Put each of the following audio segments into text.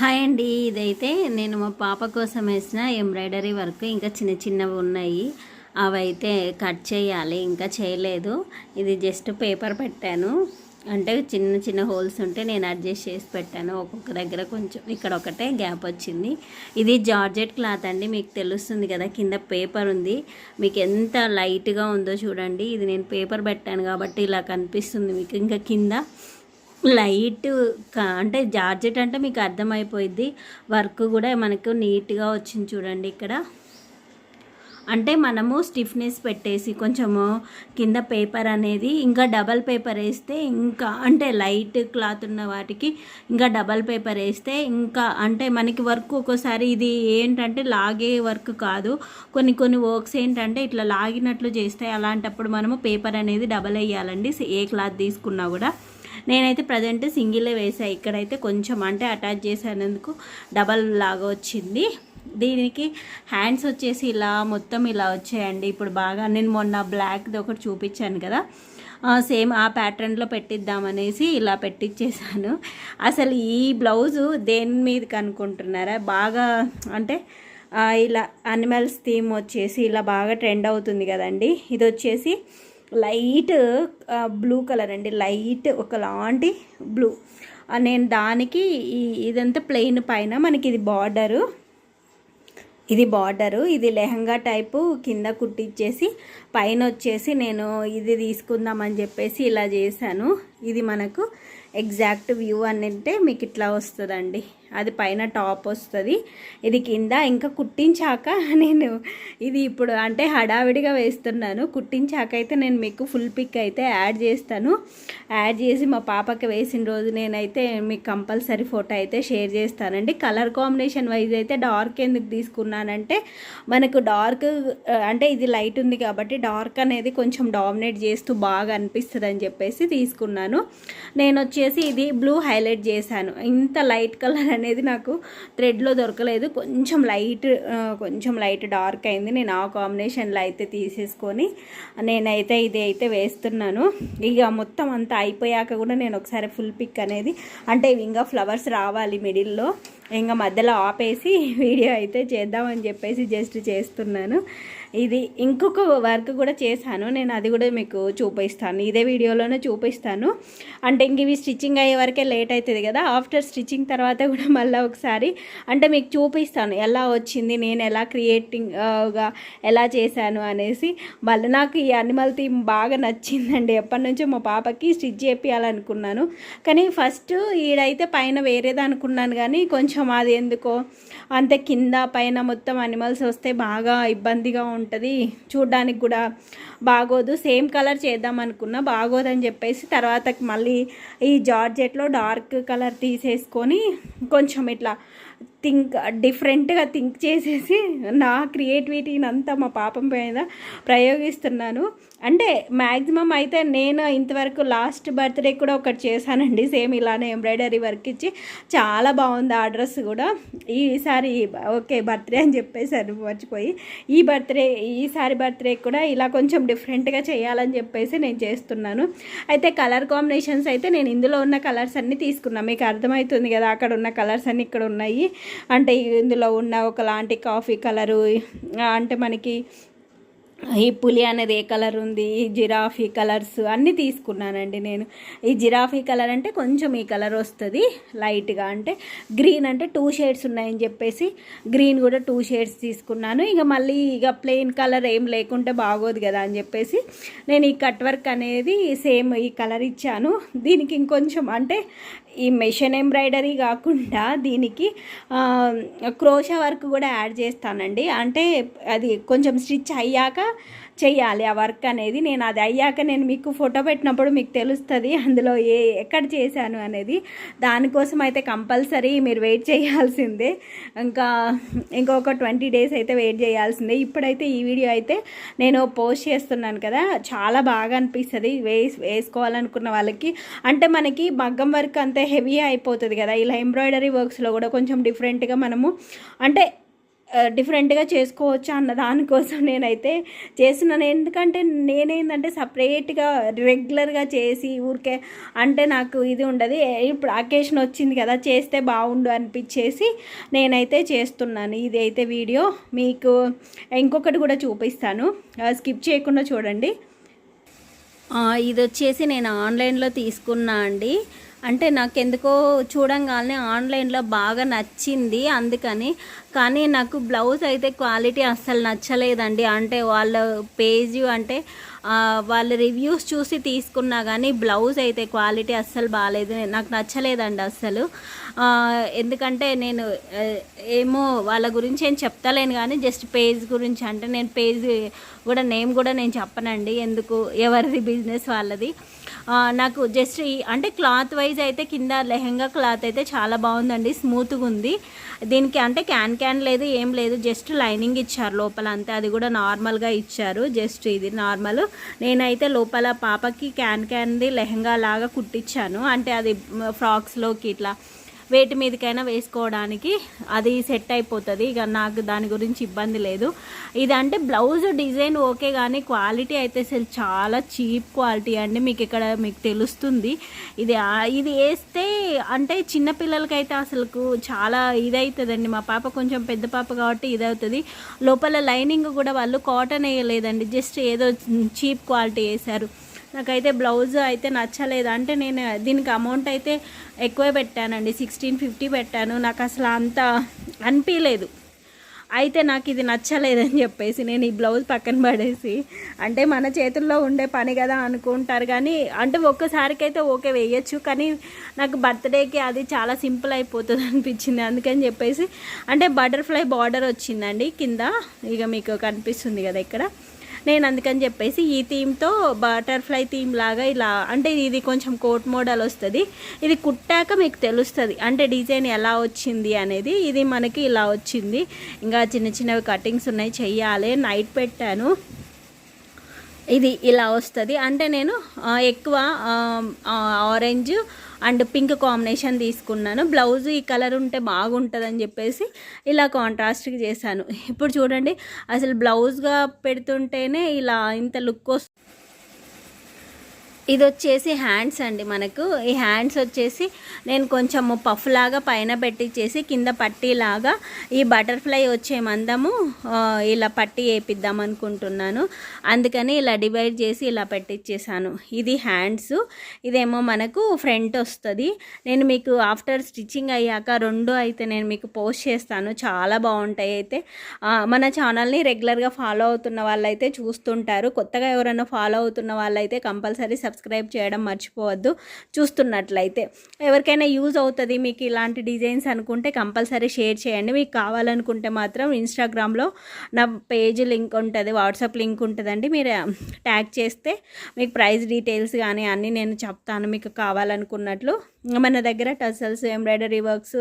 Hi అండి ఇదైతే నేను మా పాప కోసం వేసిన ఎంబ్రాయిడరీ వర్క్. ఇంకా చిన్న చిన్నవి ఉన్నాయి. అవైతే కట్ చేయాలి ఇంకా చేయలేదు. ఇది జస్ట్ పేపర్ పెట్టాను. అంటే చిన్న చిన్న హోల్స్ ఉంటే నేను అడ్జస్ట్ చేసి పెట్టాను. ఒక్కొక్క దగ్గర కొంచెం ఇక్కడ ఒకటే గ్యాప్ వచ్చింది. ఇది జార్జెట్ క్లాత్ అండి మీకు తెలుస్తుంది కదా కింద పేపర్ ఉంది. మీకు ఎంత లైట్గా ఉందో చూడండి. ఇది నేను పేపర్ పెట్టాను కాబట్టి ఇలా కనిపిస్తుంది మీకు. ఇంకా కింద లైట్ అంటే జార్జెట్ అంటే మీకు అర్థమైపోయింది వర్క్ కూడా మనకు నీట్గా వచ్చింది చూడండి ఇక్కడ. అంటే మనము స్టిఫ్నెస్ పెట్టేసి కొంచెము కింద పేపర్ అనేది ఇంకా డబల్ పేపర్ వేస్తే ఇంకా అంటే లైట్ క్లాత్ ఉన్న వాటికి ఇంకా డబల్ పేపర్ వేస్తే ఇంకా అంటే మనకి వర్క్ ఒక్కోసారి ఇది ఏంటంటే లాగే వర్క్ కాదు. కొన్ని కొన్ని వర్క్స్ ఏంటంటే ఇట్లా లాగినట్లు చేస్తాయి. అలాంటప్పుడు మనము పేపర్ అనేది డబల్ వేయాలండి. ఏ క్లాత్ తీసుకున్నా కూడా. నేనైతే ప్రజెంట్ సింగిలే వేసాను ఇక్కడైతే కొంచెం అంటే అటాచ్ చేసినందుకు డబల్ లాగా వచ్చింది. దీనికి హ్యాండ్స్ వచ్చేసి ఇలా మొత్తం ఇలా వచ్చాయండి. ఇప్పుడు బాగా నేను మొన్న బ్లాక్ది ఒకటి చూపించాను కదా. సేమ్ ఆ ప్యాటర్న్లో పెట్టిద్దామనేసి ఇలా పెట్టించేసాను అసలు ఈ బ్లౌజు దేని మీద కనుక్కుంటున్నారా బాగా అంటే ఇలా అనిమల్స్ థీమ్ వచ్చేసి ఇలా బాగా ట్రెండ్ అవుతుంది కదండి. ఇది వచ్చేసి లైట్ బ్లూ కలర్ అండి. లైట్ ఒకలాంటి బ్లూ. నేను దానికి ఇదంతా ప్లెయిన్ పైన మనకి ఇది బార్డరు. ఇది బార్డరు. ఇది లెహంగా టైపు కింద కుట్టించేసి పైన వచ్చేసి నేను ఇది తీసుకుందామని చెప్పేసి ఇలా చేశాను. ఇది మనకు ఎగ్జాక్ట్ వ్యూ అని అంటే మీకు ఇట్లా వస్తుందండి. అది పైన టాప్ వస్తుంది. ఇది కింద ఇంకా కుట్టించాక నేను ఇది ఇప్పుడు అంటే హడావిడిగా వేస్తున్నాను. కుట్టించాక అయితే నేను మీకు ఫుల్ పిక్ అయితే యాడ్ చేస్తాను. యాడ్ చేసి మా పాపకి వేసిన రోజు నేనైతే మీకు కంపల్సరీ ఫోటో అయితే షేర్ చేస్తానండి. కలర్ కాంబినేషన్ వైజ్ అయితే డార్క్ ఎందుకు తీసుకున్నానంటే మనకు డార్క్ అంటే ఇది లైట్ ఉంది కాబట్టి డార్క్ అనేది కొంచెం డామినేట్ చేస్తూ బాగా అనిపిస్తుంది అని చెప్పేసి తీసుకున్నాను. నేను వచ్చేసి ఇది బ్లూ హైలైట్ చేశాను. ఇంత లైట్ కలర్ అనేది నాకు థ్రెడ్లో దొరకలేదు. కొంచెం లైట్ కొంచెం లైట్ డార్క్ అయింది. నేను ఆ కాంబినేషన్లో అయితే తీసేసుకొని నేనైతే ఇది అయితే వేస్తున్నాను. ఇక మొత్తం అంతా అయిపోయాక కూడా నేను ఒకసారి ఫుల్ పిక్ అనేది అంటే ఇంకా ఫ్లవర్స్ రావాలి మిడిల్లో. ఇంకా మధ్యలో ఆపేసి వీడియో అయితే చేద్దామని చెప్పేసి జస్ట్ చేస్తున్నాను. ఇది ఇంకొక వర్క్ కూడా చేశాను. నేను అది కూడా మీకు చూపిస్తాను. ఇదే వీడియోలోనే చూపిస్తాను. అంటే ఇంక ఇవి స్టిచ్చింగ్ అయ్యే వరకే లేట్ అవుతుంది కదా. ఆఫ్టర్ స్టిచ్చింగ్ తర్వాత కూడా మళ్ళీ ఒకసారి అంటే మీకు చూపిస్తాను ఎలా వచ్చింది నేను ఎలా క్రియేటింగ్గా ఎలా చేశాను అనేసి. మళ్ళీ నాకు ఈ అనిమల్ థీమ్ బాగా నచ్చిందండి. ఎప్పటి నుంచో మా పాపకి స్టిచ్ చేపించాలనుకున్నాను కానీ ఫస్ట్ ఈడైతే పైన వేరేది అనుకున్నాను కానీ కొంచెం అది ఎందుకో అంతే కింద పైన మొత్తం అనిమల్స్ వస్తే బాగా ఇబ్బందిగా ఉంటుంది ఉంటుంది చూడ్డానికి కూడా బాగోదు సేమ్ కలర్ చేద్దాం అనుకున్నా బాగోదని చెప్పేసి తర్వాత మళ్ళీ ఈ జార్జెట్లో డార్క్ కలర్ తీసేసుకొని కొంచెం ఇట్లా థింక్ డిఫరెంట్గా థింక్ చేసేసి నా క్రియేటివిటీని అంతా మా పాపం మీద ప్రయోగిస్తున్నాను. అంటే మ్యాక్సిమం అయితే నేను ఇంతవరకు లాస్ట్ బర్త్డే కూడా ఒకటి చేశానండి సేమ్ ఇలానే ఎంబ్రాయిడరీ వర్క్ ఇచ్చి. చాలా బాగుంది ఆ డ్రెస్ కూడా. ఈసారి ఓకే బర్త్డే అని చెప్పేసాను మర్చిపోయి ఈ బర్త్డే ఈసారి బర్త్డే కూడా ఇలా కొంచెం డిఫరెంట్గా చేయాలని చెప్పేసి నేను చేస్తున్నాను. అయితే కలర్ కాంబినేషన్స్ అయితే నేను ఇందులో ఉన్న కలర్స్ అన్నీ తీసుకున్నాను మీకు అర్థమవుతుంది కదా అక్కడ ఉన్న కలర్స్ అన్నీ ఇక్కడ ఉన్నాయి. అంటే ఇందులో ఉన్న ఒకలాంటి కాఫీ కలరు అంటే మనకి ఈ పులి అనేది ఏ కలర్ ఉంది? ఈ జిరాఫీ కలర్స్ అన్నీ తీసుకున్నానండి నేను. ఈ జిరాఫీ కలర్ అంటే కొంచెం ఈ కలర్ వస్తుంది లైట్గా. అంటే గ్రీన్ అంటే టూ షేడ్స్ ఉన్నాయని చెప్పేసి గ్రీన్ కూడా టూ షేడ్స్ తీసుకున్నాను. ఇక మళ్ళీ ఇక ప్లెయిన్ కలర్ ఏం లేకుంటే బాగోదు కదా అని చెప్పేసి నేను ఈ కట్ వర్క్ అనేది సేమ్ ఈ కలర్ ఇచ్చాను. దీనికి ఇంకొంచెం అంటే ఈ మెషిన్ ఎంబ్రాయిడరీ కాకుండా దీనికి క్రోషా వర్క్ కూడా యాడ్ చేస్తానండి. అంటే అది కొంచెం స్టిచ్ అయ్యాక చేయాలి ఆ వర్క్ అనేది. నేను అది అయ్యాక నేను మీకు ఫోటో పెట్టినప్పుడు మీకు తెలుస్తుంది అందులో ఏ ఎక్కడ చేశాను అనేది. దానికోసం అయితే కంపల్సరీ మీరు వెయిట్ చేయాల్సిందే. ఇంకా ఇంకొక ట్వంటీ డేస్ అయితే వెయిట్ చేయాల్సిందే. ఇప్పుడైతే ఈ వీడియో అయితే నేను పోస్ట్ చేస్తున్నాను కదా. చాలా బాగా అనిపిస్తుంది. వేస్ వేసుకోవాలనుకున్న వాళ్ళకి. అంటే మనకి మగ్గం వర్క్ అంతే హెవీ అయిపోతుంది కదా. ఇలా ఎంబ్రాయిడరీ వర్క్స్లో కూడా కొంచెం డిఫరెంట్గా మనము అంటే డిఫరెంట్గా చేసుకోవచ్చు అన్న దానికోసం నేనైతే చేస్తున్నాను. ఎందుకంటే నేనేంటంటే సపరేట్గా రెగ్యులర్గా చేసి ఊరికే అంటే నాకు ఇది ఉండదు. ఇప్పుడు అకేషన్ వచ్చింది కదా చేస్తే బాగుండు అనిపించేసి నేనైతే చేస్తున్నాను. ఇది అయితే వీడియో. మీకు ఇంకొకటి కూడా చూపిస్తాను. స్కిప్ చేయకుండా చూడండి. ఇది వచ్చేసి నేను ఆన్లైన్లో తీసుకున్నా అండి. అంటే నాకు ఎందుకో చూడంగానే ఆన్లైన్లో బాగా నచ్చింది అందుకని. కానీ నాకు బ్లౌజ్ అయితే క్వాలిటీ అస్సలు నచ్చలేదండి. అంటే వాళ్ళ పేజ్ అంటే వాళ్ళ రివ్యూస్ చూసి తీసుకున్నా కానీ బ్లౌజ్ అయితే క్వాలిటీ అస్సలు బాగాలేదు నాకు నచ్చలేదండి అస్సలు. ఎందుకంటే నేను ఏమో వాళ్ళ గురించి ఏం చెప్తలేను కానీ జస్ట్ పేజ్ గురించి అంటే నేను పేజ్ కూడా నేమ్ కూడా నేను చెప్పనండి. ఎందుకు? ఎవరిది బిజినెస్ వాళ్ళది. నాకు జస్ట్ ఈ అంటే క్లాత్ వైజ్ అయితే కింద లెహెంగా క్లాత్ అయితే చాలా బాగుందండి స్మూత్గా ఉంది. దీనికి అంటే క్యాన్ క్యాన్ లేదు ఏం లేదు జస్ట్ లైనింగ్ ఇచ్చారు లోపల అంతే. అది కూడా నార్మల్గా ఇచ్చారు జస్ట్ ఇది నార్మల్. నేనైతే లోపల పాపకి క్యాన్ క్యాన్ది లెహెంగా లాగా కుట్టించాను అంటే అది ఫ్రాక్స్లోకి ఇట్లా వేటి మీదకైనా వేసుకోవడానికి అది సెట్ అయిపోతుంది. ఇక నాకు దాని గురించి ఇబ్బంది లేదు. ఇది అంటే బ్లౌజ్ డిజైన్ ఓకే కానీ క్వాలిటీ అయితే అసలు చాలా చీప్ క్వాలిటీ అండి. మీకు ఇక్కడ మీకు తెలుస్తుంది. ఇది ఇది వేస్తే అంటే చిన్నపిల్లలకైతే అసలు చాలా ఇదవుతుందండి మా పాప కొంచెం పెద్ద పాప కాబట్టి ఇదవుతుంది. లోపల లైనింగ్ కూడా వాళ్ళు కాటన్ వేయలేదండి. జస్ట్ ఏదో చీప్ క్వాలిటీ వేశారు. నాకైతే బ్లౌజ్ అయితే నచ్చలేదు. అంటే నేను దీనికి అమౌంట్ అయితే ఎక్కువే పెట్టానండి. సిక్స్టీన్ ఫిఫ్టీ పెట్టాను. నాకు అసలు అంత అనిపించలేదు అయితే నాకు ఇది నచ్చలేదని చెప్పేసి నేను ఈ బ్లౌజ్ పక్కన పడేసి అంటే మన చేతుల్లో ఉండే పని కదా అనుకుంటారు కానీ అంటే ఒక్కసారికైతే ఓకే వేయచ్చు. కానీ నాకు బర్త్డేకి అది చాలా సింపుల్ అయిపోతుంది అనిపించింది. అందుకని చెప్పేసి అంటే బటర్ఫ్లై బార్డర్ వచ్చిందండి కింద. ఇక మీకు కనిపిస్తుంది కదా ఇక్కడ. నేను అందుకని చెప్పేసి ఈ థీమ్తో బటర్ఫ్లై థీమ్ లాగా ఇలా అంటే ఇది కొంచెం కోట్ మోడల్ వస్తుంది. ఇది కుట్టాక మీకు తెలుస్తుంది. అంటే డిజైన్ ఎలా వచ్చింది అనేది ఇది మనకి ఇలా వచ్చింది. ఇంకా చిన్న చిన్నవి కటింగ్స్ ఉన్నాయి చెయ్యాలి నైట్ పెట్టాను. ఇది ఇలా వస్తుంది. అంటే నేను ఎక్కువ ఆరెంజ్ అండ్ పింక్ కాంబినేషన్ తీసుకున్నాను. బ్లౌజ్ ఈ కలర్ ఉంటే బాగుంటుందని చెప్పేసి ఇలా కాంట్రాస్ట్కి చేశాను. ఇప్పుడు చూడండి అసలు బ్లౌజ్గా పెడుతుంటేనే ఇలా ఇంత లుక్ వస్తుంది. ఇది వచ్చేసి హ్యాండ్స్ అండి మనకు. ఈ హ్యాండ్స్ వచ్చేసి నేను కొంచెము పఫ్ లాగా పైన పెట్టించేసి కింద పట్టీలాగా ఈ బటర్ఫ్లై వచ్చే మందము ఇలా పట్టి వేపిద్దాం అనుకుంటున్నాను. అందుకని ఇలా డివైడ్ చేసి ఇలా పెట్టించేసాను ఇది హ్యాండ్స్. ఇదేమో మనకు ఫ్రంట్ వస్తుంది. నేను మీకు ఆఫ్టర్ స్టిచ్చింగ్ అయ్యాక రెండు అయితే నేను మీకు పోస్ట్ చేస్తాను. చాలా బాగుంటాయి అయితే. మన ఛానల్ని రెగ్యులర్గా ఫాలో అవుతున్న వాళ్ళైతే చూస్తుంటారు. కొత్తగా ఎవరైనా ఫాలో అవుతున్న వాళ్ళైతే కంపల్సరీ సబ్స్క్రైబ్ సబ్స్క్రైబ్ చేయడం మర్చిపోవద్దు. చూస్తున్నట్లయితే ఎవరికైనా యూజ్ అవుతుంది మీకు ఇలాంటి డిజైన్స్ అనుకుంటే కంపల్సరీ షేర్ చేయండి. మీకు కావాలనుకుంటే మాత్రం ఇన్స్టాగ్రామ్లో నా పేజ్ లింక్ ఉంటుంది వాట్సాప్ లింక్ ఉంటుందండి. మీరు um, ట్యాగ్ చేస్తే మీకు ప్రైస్ డీటెయిల్స్ కానీ అన్నీ నేను చెప్తాను. మీకు కావాలనుకున్నట్లు మన దగ్గర టసల్స్ ఎంబ్రాయిడరీ వర్క్స్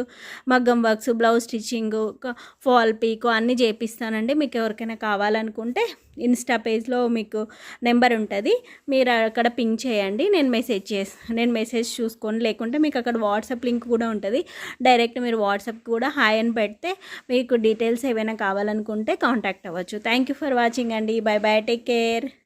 మగ్గం works blouse stitching fall picot అన్నీ చేపిస్తానండి. మీకు ఎవరికైనా కావాలనుకుంటే ఇన్స్టా పేజ్లో మీకు నెంబర్ ఉంటుంది. మీరు అక్కడ పింక్ చేయండి. నేను మెసేజ్ చేసి నేను మెసేజ్ చూసుకొని లేకుంటే మీకు అక్కడ వాట్సాప్ లింక్ కూడా ఉంటుంది. డైరెక్ట్ మీరు వాట్సాప్ కూడా హాయ్ అని పెడితే మీకు డీటెయిల్స్ ఏమైనా కావాలనుకుంటే కాంటాక్ట్ అవ్వచ్చు. థ్యాంక్ యూ ఫర్ వాచింగ్ అండి. Bye bye. Take care.